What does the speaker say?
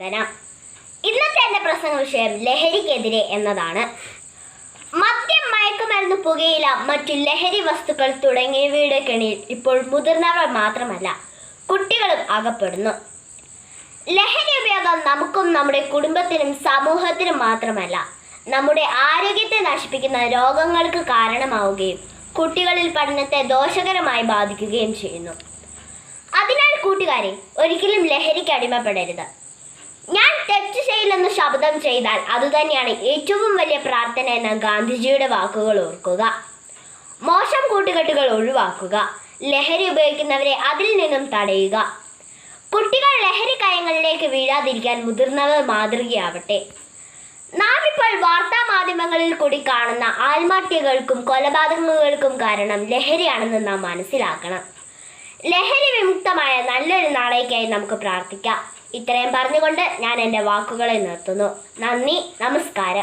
ധനം ഇന്നത്തെ എന്റെ പ്രസംഗ വിഷയം ലഹരിക്കെതിരെ എന്നതാണ്. മദ്യം മയക്കുമരുന്ന് പുകയില മറ്റു ലഹരി വസ്തുക്കൾ തുടങ്ങിയവയുടെ കെണിയിൽ ഇപ്പോൾ മുതിർന്നവർ മാത്രമല്ല കുട്ടികളും അകപ്പെടുന്നു. ലഹരി ഉപയോഗം നമുക്കും നമ്മുടെ കുടുംബത്തിനും സമൂഹത്തിനും മാത്രമല്ല നമ്മുടെ ആരോഗ്യത്തെ നശിപ്പിക്കുന്ന രോഗങ്ങൾക്ക് കാരണമാവുകയും കുട്ടികളിൽ പഠനത്തെ ദോഷകരമായി ബാധിക്കുകയും ചെയ്യുന്നു. അതിനാൽ കൂട്ടുകാരെ ഒരിക്കലും ലഹരിക്ക് അടിമപ്പെടരുത്. ഞാൻ തെറ്റ് ചെയ്യില്ലെന്ന് ശബ്ദം ചെയ്താൽ അതുതന്നെയാണ് ഏറ്റവും വലിയ പ്രാർത്ഥന എന്ന ഗാന്ധിജിയുടെ വാക്കുകൾ ഓർക്കുക. മോശം കൂട്ടുകെട്ടുകൾ ഒഴിവാക്കുക. ലഹരി ഉപയോഗിക്കുന്നവരെ അതിൽ നിന്നും തടയുക. കുട്ടികൾ ലഹരി കയങ്ങളിലേക്ക് വീഴാതിരിക്കാൻ മുതിർന്നവർ മാതൃകയാവട്ടെ. നാം ഇപ്പോൾ വാർത്താ മാധ്യമങ്ങളിൽ കൂടി കാണുന്ന ആത്മഹത്യകൾക്കും കൊലപാതകങ്ങൾക്കും കാരണം ലഹരിയാണെന്ന് നാം മനസ്സിലാക്കണം. ലഹരി വിമുക്തമായ നല്ലൊരു നാളേക്കായി നമുക്ക് പ്രാർത്ഥിക്കാം. ഇത്രയും പറഞ്ഞുകൊണ്ട് ഞാൻ എന്റെ വാക്കുകളെ നിർത്തുന്നു. നന്ദി നമസ്കാരം.